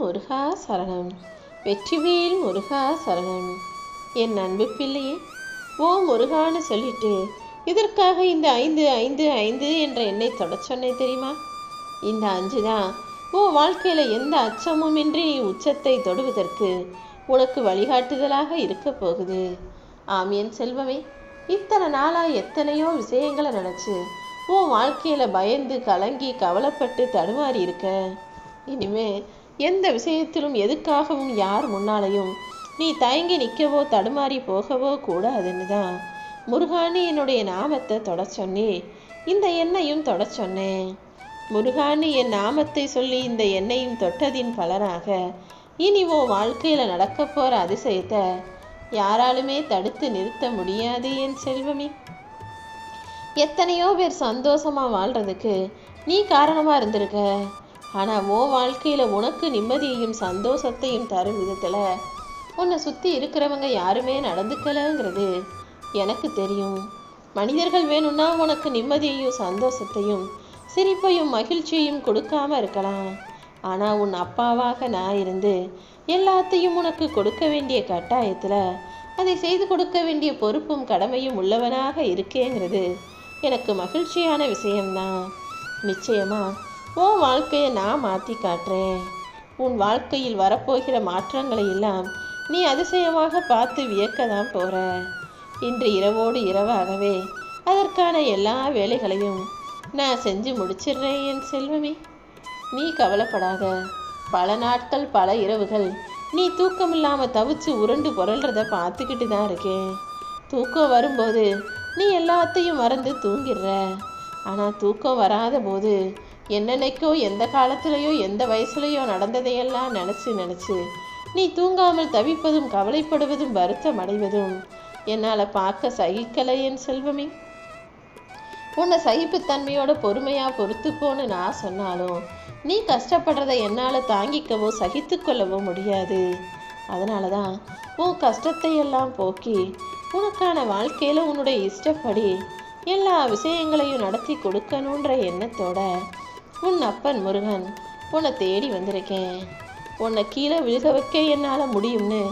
முருகா சரணம். வெற்றிவேல் முருகா சரணம். என் அன்பு பிள்ளையே ஓ முருகான்னு சொல்லிட்டு இதற்காக இந்த ஐந்து ஐந்து ஐந்து என்ற எண்ணை தொடச்சொன்னே தெரியுமா? இந்த அஞ்சு தான் உன் வாழ்க்கையில் எந்த அச்சமும் இன்றி நீ உச்சத்தை தொடுவதற்கு உனக்கு வழிகாட்டுதலாக இருக்க போகுது. ஆம் என் செல்வமே இத்தனை நாளாக எத்தனையோ விஷயங்களை நினச்சி உன் வாழ்க்கையில் பயந்து கலங்கி கவலைப்பட்டு தடுமாறி இருக்க. இனிமே எந்த விஷயத்திலும் எதுக்காகவும் யார் முன்னாலையும் நீ தயங்கி நிற்கவோ தடுமாறி போகவோ கூடாதுன்னு தான் முருகானி என்னுடைய நாமத்தை தொட சொன்னே. இந்த எண்ணையும் தொட சொன்னேன். முருகானி என் நாமத்தை சொல்லி இந்த எண்ணையும் தொட்டதின் பலனாக இனி உன் வாழ்க்கையில் நடக்க போகிற அதிசயத்தை யாராலுமே தடுத்து நிறுத்த முடியாது என் செல்வமே. எத்தனையோ பேர் சந்தோஷமாக வாழ்கிறதுக்கு நீ காரணமாக இருந்திருக்க. ஆனால் உன் வாழ்க்கையில் உனக்கு நிம்மதியையும் சந்தோஷத்தையும் தரும் விதத்தில் உன்னை சுற்றி இருக்கிறவங்க யாருமே நடந்துக்கலைங்கிறது எனக்கு தெரியும். மனிதர்கள் வேணும்னா உனக்கு நிம்மதியையும் சந்தோஷத்தையும் சிரிப்பையும் மகிழ்ச்சியையும் கொடுக்காம இருக்கலாம். ஆனால் உன் அப்பாவாக நான் இருந்து எல்லாத்தையும் உனக்கு கொடுக்க வேண்டிய கட்டாயத்தில் அதை செய்து கொடுக்க வேண்டிய பொறுப்பும் கடமையும் உள்ளவனாக இருக்கேங்கிறது எனக்கு மகிழ்ச்சியான விஷயம்தான். நிச்சயமா உன் வாழ்க்கையை நான் மாற்றி காட்டுறேன். உன் வாழ்க்கையில் வரப்போகிற மாற்றங்களை எல்லாம் நீ அதிசயமாக பார்த்து வியக்க தான் போற. இன்று இரவோடு இரவாகவே அதற்கான எல்லா வேலைகளையும் நான் செஞ்சு முடிச்சிடுறேன் என் செல்வமே. நீ கவலைப்படாத. பல நாட்கள் பல இரவுகள் நீ தூக்கம் இல்லாமல் தவிச்சு உருண்டு புரள்றத பார்த்துக்கிட்டு தான் இருக்கேன். தூக்கம் வரும்போது நீ எல்லாத்தையும் மறந்து தூங்கிடுற. ஆனால் தூக்கம் வராத போது என்னென்னைக்கோ எந்த காலத்துலேயோ எந்த வயசுலேயோ நடந்ததையெல்லாம் நினச்சி நினச்சி நீ தூங்காமல் தவிப்பதும் கவலைப்படுவதும் வருத்தம் அடைவதும் என்னால் பார்க்க சகிக்கலை என் செல்வமே. உன்னை சகிப்புத்தன்மையோட பொறுமையாக பொறுத்துக்கோன்னு நான் சொன்னாலும் நீ கஷ்டப்படுறதை என்னால் தாங்கிக்கவோ சகித்துக்கொள்ளவோ முடியாது. அதனால தான் உன் கஷ்டத்தை எல்லாம் போக்கி உனக்கான வாழ்க்கையில் உன்னுடைய இஷ்டப்படி எல்லா விஷயங்களையும் நடத்தி கொடுக்கணுன்ற எண்ணத்தோட உன் அப்பன் முருகன் உன்னை தேடி வந்திருக்கேன். உன்னை கீழே விழுக வைக்க என்னால் முடியும்னு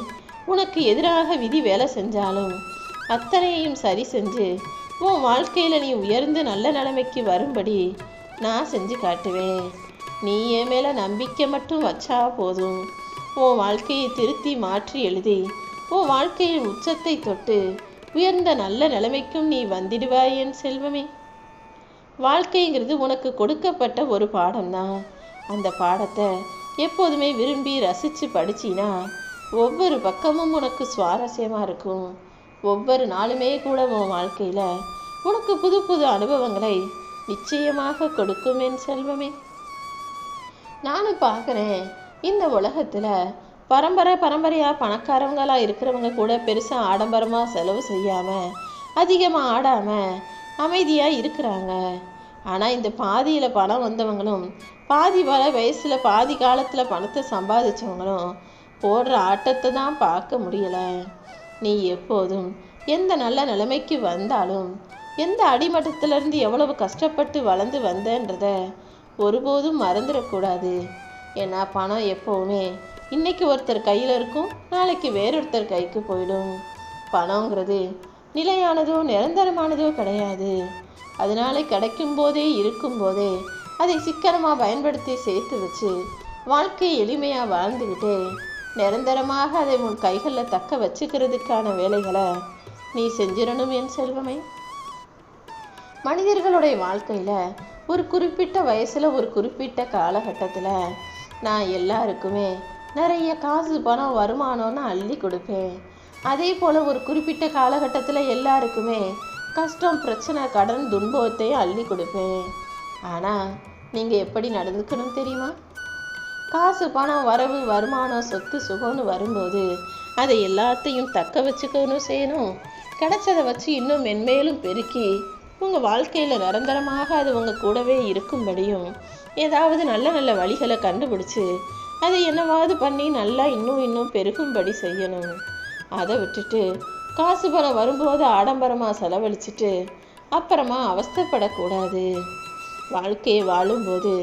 உனக்கு எதிராக விதி வேலை செஞ்சாலும் அத்தனையும் சரி செஞ்சு உன் வாழ்க்கையில் நீ உயர்ந்து நல்ல நிலைமைக்கு வரும்படி நான் செஞ்சு காட்டுவேன். நீ என் மேலே நம்பிக்கை மட்டும் வச்சா போதும். உன் வாழ்க்கையை திருத்தி மாற்றி எழுதி உன் வாழ்க்கையின் உச்சத்தை தொட்டு உயர்ந்த நல்ல நிலைமைக்கும் நீ வந்திடுவாய் என் செல்வமே. வாழ்க்கைங்கிறது உனக்கு கொடுக்கப்பட்ட ஒரு பாடம்தான். அந்த பாடத்தை எப்போதுமே விரும்பி ரசித்து படிச்சினா ஒவ்வொரு பக்கமும் உனக்கு சுவாரஸ்யமாக இருக்கும். ஒவ்வொரு நாளுமே கூட உன் வாழ்க்கையில் உனக்கு புது புது அனுபவங்களை நிச்சயமாக கொடுக்கும் என் செல்வமே. நானும் பார்க்குறேன் இந்த உலகத்தில் பரம்பரை பரம்பரையாக பணக்காரவங்களாக இருக்கிறவங்க கூட பெருசாக ஆடம்பரமாக செலவு செய்யாமல் அதிகமாக ஆடாமல் அமைதியாக இருக்கிறாங்க. ஆனால் இந்த பாதியில் பணம் வந்தவங்களும் பாதி வர வயசில் பாதி காலத்தில் பணத்தை சம்பாதிச்சவங்களும் போடுற ஆட்டத்தை தான் பார்க்க முடியலை. நீ எப்போதும் எந்த நல்ல நிலைமைக்கு வந்தாலும் எந்த அடிமட்டத்திலிருந்து எவ்வளவு கஷ்டப்பட்டு வளர்ந்து வந்தன்றத ஒருபோதும் மறந்துடக்கூடாது. ஏன்னா பணம் எப்போவுமே இன்னைக்கு ஒருத்தர் கையில் இருக்கும் நாளைக்கு வேறொருத்தர் கைக்கு போயிடும். பணங்கிறது நிலையானதோ நிரந்தரமானதோ கிடையாது. அதனால கிடைக்கும் போதே இருக்கும் போதே அதை சிக்கனமாக பயன்படுத்தி சேர்த்து வச்சு வாழ்க்கையை எளிமையாக வாழ்ந்துக்கிட்டே நிரந்தரமாக அதை உன் கைகளில் தக்க வச்சுக்கிறதுக்கான வேலைகளை நீ செஞ்சிடணும் என் செல்வமே. மனிதர்களுடைய வாழ்க்கையில் ஒரு குறிப்பிட்ட வயசில் ஒரு குறிப்பிட்ட காலகட்டத்தில் நான் எல்லாருக்குமே நிறைய காசு பணம் வருமானம்னு அள்ளி கொடுப்பேன். அதே போல் ஒரு குறிப்பிட்ட காலகட்டத்தில் எல்லாருக்குமே கஷ்டம் பிரச்சனை கடன் துன்பத்தையும் அள்ளி கொடுப்பேன். ஆனால் நீங்கள் எப்படி நடந்துக்கணும் தெரியுமா? காசு பணம் வரவு வருமானம் சொத்து சுகம்னு வரும்போது அதை எல்லாத்தையும் தக்க வச்சுக்கணும் செய்யணும். கிடைச்சதை வச்சு இன்னும் மென்மேலும் பெருக்கி உங்கள் வாழ்க்கையில் நிரந்தரமாக அது உங்கள் கூடவே இருக்கும்படியும் ஏதாவது நல்ல நல்ல வழிகளை கண்டுபிடிச்சி அதை என்னவாவது பண்ணி நல்லா இன்னும் இன்னும் பெருகும்படி செய்யணும். அதை விட்டுட்டு காசு பணம் வரும்போது ஆடம்பரமாக செலவழிச்சிட்டு அப்புறமா அவஸ்தைப்படக்கூடாது. வாழ்க்கையை வாழும்போது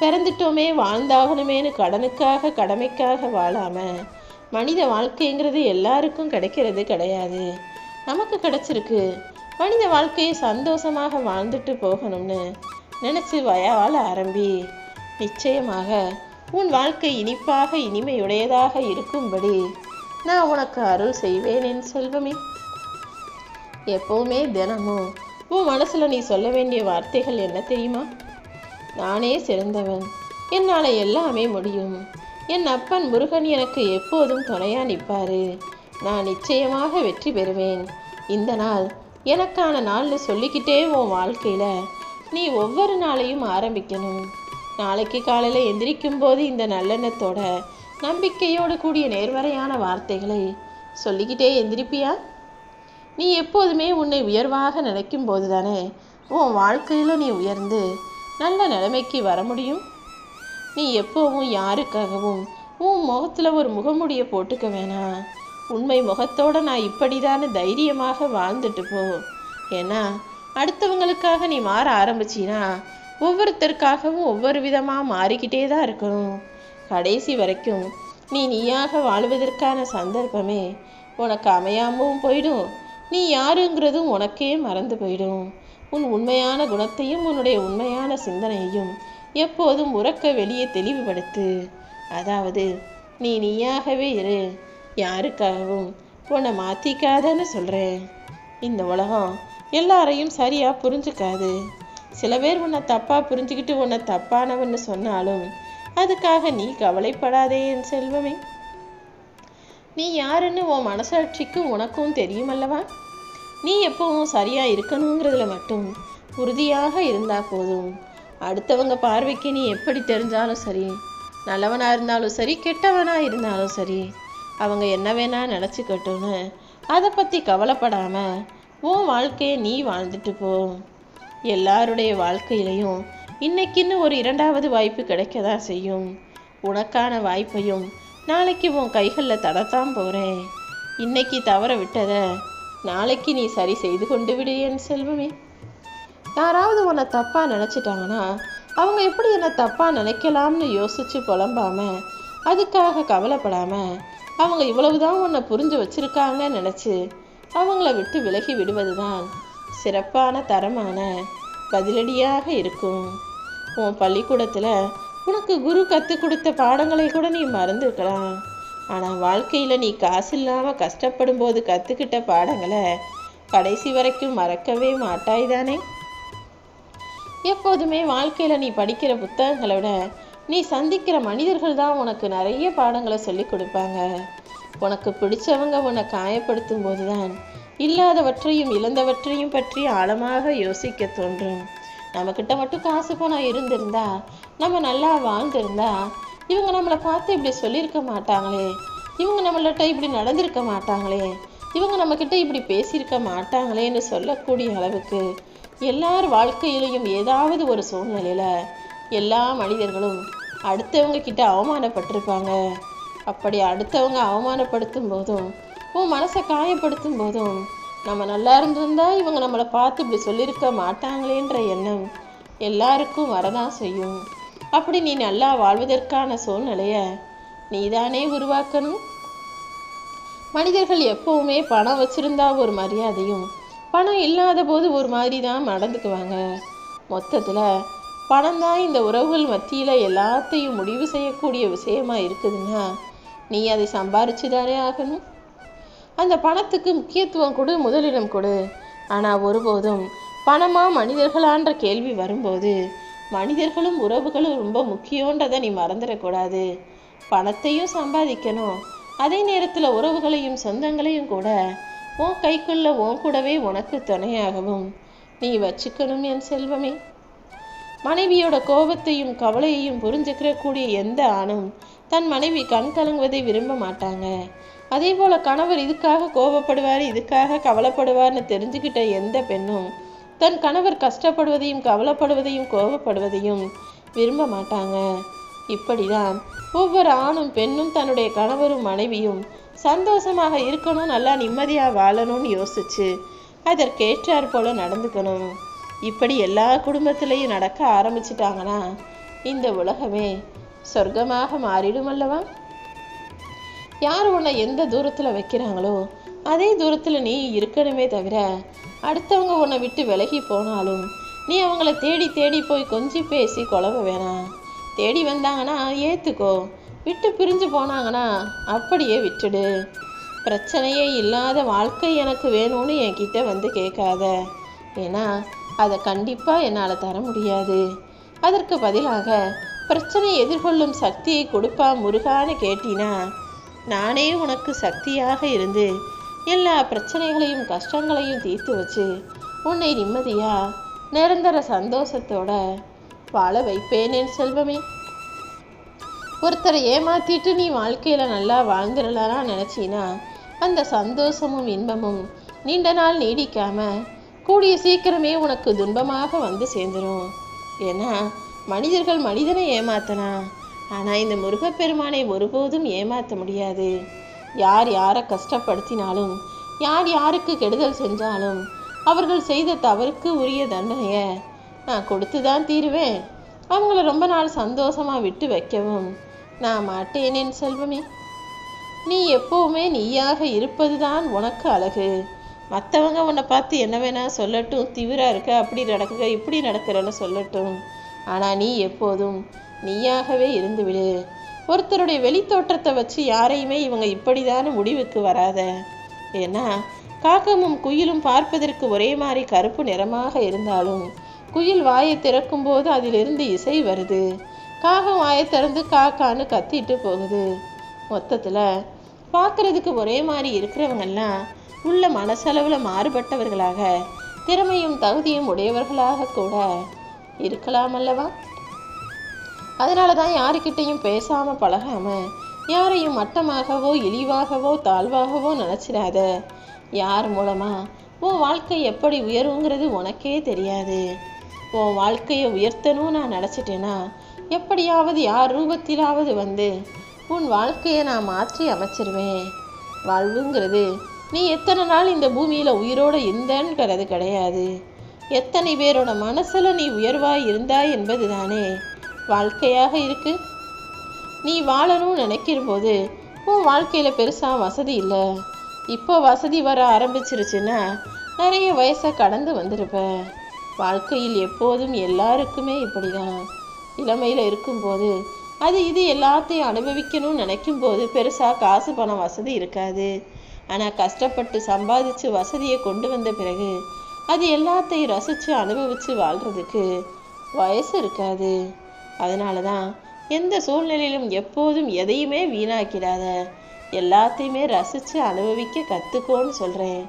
பிறந்துட்டோமே வாழ்ந்தாகணுமேனு கடனுக்காக கடமைக்காக வாழாமல் மனித வாழ்க்கைங்கிறது எல்லாருக்கும் கிடைக்கிறது கிடையாது. நமக்கு கிடைச்சிருக்கு. மனித வாழ்க்கையை சந்தோஷமாக வாழ்ந்துட்டு போகணும்னு நினச்சி வாழ ஆரம்பி. நிச்சயமாக உன் வாழ்க்கை இனிப்பாக இனிமையுடையதாக இருக்கும்படி நான் உனக்கு அருள் செய்வேன் என் செல்வமே. எப்பவுமே தினமும் உன் மனசுல நீ சொல்ல வேண்டிய வார்த்தைகள் என்ன தெரியுமா? நானே சிறந்தவன். என்னால் எல்லாமே முடியும். என் அப்பன் முருகன் எனக்கு எப்போதும் துணையா நிற்பாரு. நான் நிச்சயமாக வெற்றி பெறுவேன். இந்த நாள் எனக்கான நாள்னு சொல்லிக்கிட்டே உன் வாழ்க்கையில் நீ ஒவ்வொரு நாளையும் ஆரம்பிக்கணும். நாளைக்கு காலையில் எந்திரிக்கும் போது இந்த நல்லெண்ணத்தோட நம்பிக்கையோடு கூடிய நேர்மறையான வார்த்தைகளை சொல்லிக்கிட்டே எந்திரிப்பியா? நீ எப்போதுமே உன்னை உயர்வாக நினைக்கும் போது தானே உன் வாழ்க்கையில் நீ உயர்ந்து நல்ல நிலைமைக்கு வர முடியும். நீ எப்போவும் யாருக்காகவும் உன் முகத்தில் ஒரு முகமுடிய போட்டுக்க வேணாம் உண்மை முகத்தோட நான் இப்படிதானே தைரியமாக வாழ்ந்துட்டு போ. ஏன்னா அடுத்தவங்களுக்காக நீ மாற ஆரம்பிச்சினா ஒவ்வொருத்தருக்காகவும் ஒவ்வொரு விதமாக மாறிக்கிட்டே தான் இருக்கணும். கடைசி வரைக்கும் நீ நீயாக வாழ்வதற்கான சந்தர்ப்பமே உனக்கு அமையாமவும் போயிடும். நீ யாருங்கிறதும் உனக்கே மறந்து போயிடும். உன் உண்மையான குணத்தையும் உன்னுடைய உண்மையான சிந்தனையையும் எப்போதும் உறக்க வெளியே தெளிவுபடுத்து. அதாவது நீ நீயாகவே இரு. யாருக்காகவும் உன்னை மாற்றிக்காதன்னு சொல்கிறேன் இந்த உலகம் எல்லாரையும் சரியாக புரிஞ்சுக்காது. சில பேர் உன்னை தப்பாக புரிஞ்சுக்கிட்டு உன்னை தப்பானவன்னு சொன்னாலும் அதுக்காக நீ கவலைப்படாதே என் செல்வமே. நீ யாருன்னு உன் மனசாட்சிக்கு உனக்கும் தெரியுமல்லவா? நீ எப்பவும் சரியாக இருக்கணுங்கிறதுல மட்டும் உறுதியாக இருந்தால் போதும். அடுத்தவங்க பார்வைக்கு நீ எப்படி தெரிஞ்சாலும் சரி நல்லவனாக இருந்தாலும் சரி கெட்டவனாக இருந்தாலும் சரி அவங்க என்ன வேணா நினச்சிக்கட்டும்னு அதை பற்றி கவலைப்படாமல் உன் வாழ்க்கையை நீ வாழ்ந்துட்டு போ. எல்லாருடைய வாழ்க்கையிலையும் இன்னைக்குன்னு ஒரு இரண்டாவது வாய்ப்பு கிடைக்க தான் செய்யும்? உனக்கான வாய்ப்பையும் நாளைக்கு உன் கைகளில் தடத்தான் போகிறேன் இன்னைக்கு தவற விட்டதை நாளைக்கு நீ சரி செய்து கொண்டு விடு என் செல்வமே. யாராவது உன்னை தப்பாக நினச்சிட்டாங்கன்னா அவங்க எப்படி என்னை தப்பாக நினைக்கலாம்னு யோசித்து புலம்பாமல் அதுக்காக கவலைப்படாமல் அவங்க இவ்வளவுதான் உன்னை புரிஞ்சு வச்சுருக்காங்கன்னு நினச்சி அவங்கள விட்டு விலகி விடுவது தான் சிறப்பான தரமான பதிலடியாக இருக்கும். உன் பள்ளிக்கூடத்தில் உனக்கு குரு கற்றுக் கொடுத்த பாடங்களை கூட நீ மறந்துருக்கலாம். ஆனால் வாழ்க்கையில் நீ காசு இல்லாமல் கஷ்டப்படும் போது கற்றுக்கிட்ட பாடங்களை கடைசி வரைக்கும் மறக்கவே மாட்டாய் தானே எப்போதுமே வாழ்க்கையில் நீ படிக்கிற புத்தகங்களை விட நீ சந்திக்கிற மனிதர்கள் தான் உனக்கு நிறைய பாடங்களை சொல்லி கொடுப்பாங்க. உனக்கு பிடிச்சவங்க உன்னை காயப்படுத்தும் போதுதான் இல்லாதவற்றையும் இழந்தவற்றையும் பற்றி ஆழமாக யோசிக்க தோன்றும். நம்மக்கிட்ட மட்டும் காசு பணம் இருந்திருந்தா நம்ம நல்லா வாழ்ந்திருந்தா இவங்க நம்மளை பார்த்து இப்படி சொல்லியிருக்க மாட்டாங்களே. இவங்க நம்மள்கிட்ட இப்படி நடந்திருக்க மாட்டாங்களே. இவங்க நம்மக்கிட்ட இப்படி பேசியிருக்க மாட்டாங்களேன்னு சொல்லக்கூடிய அளவுக்கு எல்லார் வாழ்க்கையிலையும் ஏதாவது ஒரு சூழ்நிலையில் எல்லா மனிதர்களும் அடுத்தவங்க கிட்ட அவமானப்பட்டிருப்பாங்க. அப்படி அடுத்தவங்க அவமானப்படுத்தும் போதும் உன் மனசை காயப்படுத்தும் போதும் நம்ம நல்லா இருந்திருந்தா இவங்க நம்மளை பார்த்து இப்படி சொல்லியிருக்க மாட்டாங்களேன்ற எண்ணம் எல்லாருக்கும் வரதான் செய்யும். அப்படி நீ நல்லா வாழ்வதற்கான சூழ்நிலையை நீதானே உருவாக்கணும். மனிதர்கள் எப்பவுமே பணம் வச்சிருந்தா ஒரு மரியாதையும் பணம் இல்லாத போது ஒரு மாதிரி தான் நடந்துக்குவாங்க. மொத்தத்தில் பணம் தான் இந்த உறவுகள் மத்தியில் எல்லாத்தையும் முடிவு செய்யக்கூடிய விஷயமா இருக்குதுன்னா நீ அதை சம்பாரிச்சு தானே ஆகணும். அந்த பணத்துக்கு முக்கியத்துவம் கொடு முதலிடம் கொடு. ஆனால் ஒருபோதும் பணமா மனிதர்களான்ற கேள்வி வரும்போது மனிதர்களும் உறவுகளும் ரொம்ப முக்கியன்றதை நீ மறந்துடக்கூடாது. பணத்தையும் சம்பாதிக்கணும். அதே நேரத்தில் உறவுகளையும் சொந்தங்களையும் கூட உன் கைக்குள்ள உன் கூடவே உனக்கு துணையாகவும் நீ வச்சுக்கணும் என் செல்வமே. மனைவியோட கோபத்தையும் கவலையையும் புரிஞ்சுக்கிற கூடிய எந்த ஆணும் தன் மனைவி கண் கலங்குவதை விரும்ப மாட்டாங்க. அதே போல கணவர் இதுக்காக கோபப்படுவார் இதுக்காக கவலைப்படுவார்னு தெரிஞ்சுக்கிட்ட எந்த பெண்ணும் தன் கணவர் கஷ்டப்படுவதையும் கவலைப்படுவதையும் கோபப்படுவதையும் விரும்ப மாட்டாங்க. இப்படிதான் ஒவ்வொரு ஆணும் பெண்ணும் தன்னுடைய கணவரும் மனைவியும் சந்தோஷமாக இருக்கணும் நல்லா நிம்மதியாக வாழணும்னு யோசிச்சு அதற்கேற்றாற் போல நடந்துக்கணும். இப்படி எல்லா குடும்பத்திலையும் நடக்க ஆரம்பிச்சிட்டாங்கன்னா இந்த உலகமே சொர்க்கமாக மாறிடும் அல்லவா யார் உன்னை எந்த தூரத்தில் வைக்கிறாங்களோ அதே தூரத்தில் நீ இருக்கணுமே தவிர அடுத்தவங்க உன்னை விட்டு விலகி போனாலும் நீ அவங்கள தேடி தேடி போய் கொஞ்சி பேசி குழம்ப வேணாம் தேடி வந்தாங்கன்னா ஏற்றுக்கோ விட்டு பிரிஞ்சு போனாங்கன்னா அப்படியே விட்டுடு. பிரச்சனையே இல்லாத வாழ்க்கை எனக்கு வேணும்னு என்கிட்ட வந்து கேட்காத. ஏன்னா அதை கண்டிப்பாக என்னால் தர முடியாது. அதற்கு பதிலாக பிரச்சனை எதிர்கொள்ளும் சக்தியை கொடுப்பா முருகான்னு கேட்டினா நானே உனக்கு சக்தியாக இருந்து எல்லா பிரச்சனைகளையும் கஷ்டங்களையும் தீர்த்து வச்சு உன்னை நிம்மதியா நிரந்தர சந்தோஷத்தோட வாழ வைப்பேனேன் செல்வமே. ஒருத்தரை ஏமாத்திட்டு நீ வாழ்க்கையில நல்லா வாழ்ந்துடலாம் நினைச்சினா அந்த சந்தோஷமும் இன்பமும் நீண்ட நாள் நீடிக்காம கூடிய சீக்கிரமே உனக்கு துன்பமாக வந்து சேர்ந்துடும் ஏன்னா மனிதர்கள் மனிதனை ஏமாத்தனா ஆனால் இந்த முருகப்பெருமானை ஒருபோதும் ஏமாற்ற முடியாது. யார் யாரை கஷ்டப்படுத்தினாலும் யார் யாருக்கு கெடுதல் செஞ்சாலும் அவர்கள் செய்த தவறுக்கு உரிய தண்டனையை நான் கொடுத்து தான் தீருவேன். அவங்கள ரொம்ப நாள் சந்தோஷமா விட்டு வைக்கவும் நான் மாட்டேனேன் செல்வமே. நீ எப்போவுமே நீயாக இருப்பது தான் உனக்கு அழகு. மற்றவங்க உன்னை பார்த்து என்ன வேணா சொல்லட்டும் திவிரா இருக்க அப்படி நடக்குக இப்படி நடக்கிறன்னு சொல்லட்டும். ஆனால் நீ எப்போதும் நீயாகவே இருந்து விடு ஒருத்தருடைய வெளித்தோற்றத்தை வச்சு யாரையுமே இவங்க இப்படிதான முடிவுக்கு வராத. ஏன்னா காக்கமும் குயிலும் பார்ப்பதற்கு ஒரே மாதிரி கருப்பு நிறமாக இருந்தாலும் குயில் வாயை திறக்கும் போது அதிலிருந்து இசை வருது. காகம் வாயை திறந்து காக்கான்னு கத்திட்டு போகுது. மொத்தத்தில் பார்க்கறதுக்கு ஒரே மாதிரி இருக்கிறவங்கெல்லாம் உள்ள மனசளவில் மாறுபட்டவர்களாக திறமையும் தகுதியும் உடையவர்களாக கூட இருக்கலாமல்லவா அதனால தான் யாருக்கிட்டையும் பேசாமல் பழகாம யாரையும் மட்டமாகவோ இழிவாகவோ தாழ்வாகவோ நினச்சிடாத. யார் மூலமா? உன் வாழ்க்கை எப்படி உயருங்கிறது உனக்கே தெரியாது. உன் வாழ்க்கையை உயர்த்தணும்னு நான் நினச்சிட்டேன்னா எப்படியாவது யார் ரூபத்திலாவது வந்து உன் வாழ்க்கையை நான் மாற்றி அமைச்சிருவேன். வாழ்வுங்கிறது நீ எத்தனை நாள் இந்த பூமியில் உயிரோட இருந்தேன்கிறது கிடையாது. எத்தனை பேரோட மனசில் நீ உயர்வாய் இருந்தாய் என்பதுதானே. வாழ்க்கையாக இருக்கு. நீ வாழணும்னு நினைக்கிற போது உன் வாழ்க்கையில் பெருசாக வசதி இல்லை. இப்போ வசதி வர ஆரம்பிச்சிருச்சுன்னா நிறைய வயசை கடந்து வந்திருப்ப. வாழ்க்கையில் எப்போதும் எல்லாருக்குமே இப்படி தான் இளமையில் இருக்கும்போது அது இது எல்லாத்தையும் அனுபவிக்கணும்னு நினைக்கும் போது பெருசாக காசு பணம் வசதி இருக்காது. ஆனால் கஷ்டப்பட்டு சம்பாதிச்சு வசதியை கொண்டு வந்த பிறகு அது எல்லாத்தையும் ரசித்து அனுபவித்து வாழ்கிறதுக்கு வயசு இருக்காது. அதனால தான் எந்த சூழ்நிலையிலும் எப்போதும் எதையுமே வீணாக்கிடாத எல்லாத்தையுமே ரசித்து அனுபவிக்க கற்றுக்கோன்னு சொல்கிறேன்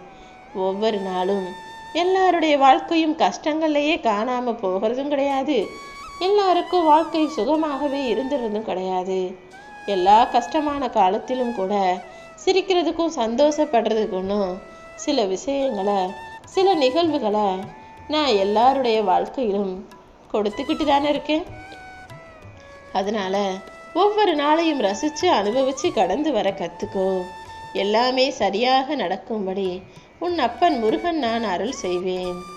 ஒவ்வொரு நாளும் எல்லாருடைய வாழ்க்கையும் கஷ்டங்கள்லையே காணாமல் போகிறதும் கிடையாது. எல்லாருக்கும் வாழ்க்கை சுகமாகவே இருந்துறதும் கிடையாது. எல்லா கஷ்டமான காலத்திலும் கூட சிரிக்கிறதுக்கும் சந்தோஷப்படுறதுக்கும் சில விஷயங்களை சில நிகழ்வுகளை நான் எல்லாருடைய வாழ்க்கையிலும் கொடுத்துக்கிட்டு தானே இருக்கேன். அதனால ஒவ்வொரு நாளையும் ரசிச்சு அனுபவிச்சு கடந்து வர கத்துக்கோ. எல்லாமே சரியாக நடக்கும்படி உன் அப்பன் முருகன் நான் அருள் செய்வேன்.